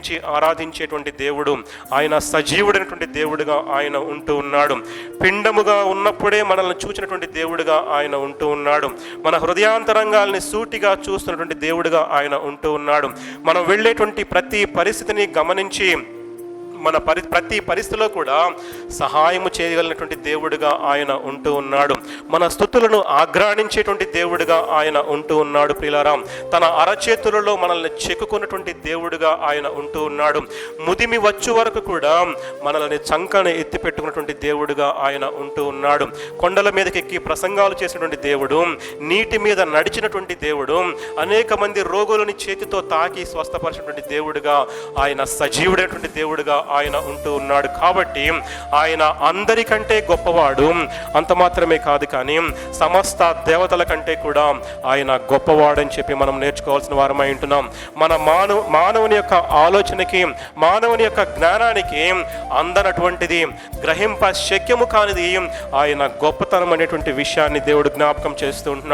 ప్రేమించి ఆరాధించేటువంటి దేవుడు ఆయన సజీవుడైనటువంటి దేవుడుగా ఆయన ఉంటూ ఉన్నాడు. పిండముగా ఉన్నప్పుడే మనల్ని చూచినటువంటి దేవుడుగా ఆయన ఉంటూ ఉన్నాడు. మన హృదయాంతరంగాల్ని సూటిగా చూస్తున్నటువంటి దేవుడుగా ఆయన ఉంటూ ఉన్నాడు. మనం వెళ్ళేటువంటి ప్రతి పరిస్థితిని గమనించి మన పరి ప్రతి పరిస్థితిలో కూడా సహాయము చేయగలిగినటువంటి దేవుడిగా ఆయన ఉంటూ ఉన్నాడు. మన స్థుతులను ఆగ్రాణించేటువంటి దేవుడిగా ఆయన ఉంటూ ఉన్నాడు ప్రిలారాం తన అరచేతులలో మనల్ని చెక్కుకున్నటువంటి దేవుడిగా ఆయన ఉంటూ ఉన్నాడు. ముదిమి వచ్చు వరకు కూడా మనల్ని చంకన ఎత్తి పెట్టుకున్నటువంటి దేవుడిగా ఆయన ఉంటూ ఉన్నాడు. కొండల మీదకి ఎక్కి ప్రసంగాలు చేసినటువంటి దేవుడు నీటి మీద నడిచినటువంటి దేవుడు అనేక మంది రోగులని చేతితో తాకి స్వస్థపరిచినటువంటి దేవుడిగా ఆయన సజీవుడైనటువంటి దేవుడిగా ఆయన ఉంటూ ఉన్నాడు కాబట్టి ఆయన అందరికంటే గొప్పవాడు. అంత మాత్రమే కాదు కానీ సమస్త దేవతల కంటే కూడా ఆయన గొప్పవాడని చెప్పి మనం నేర్చుకోవాల్సిన వారమై ఉంటున్నాం. మన మానవ మానవుని యొక్క ఆలోచనకి మానవుని యొక్క జ్ఞానానికి అందనటువంటిది గ్రహింప శక్యము కానిది ఆయన గొప్పతనం అనేటువంటి విషయాన్ని దేవుడు జ్ఞాపకం చేస్తూ ఉంటున్నాడు.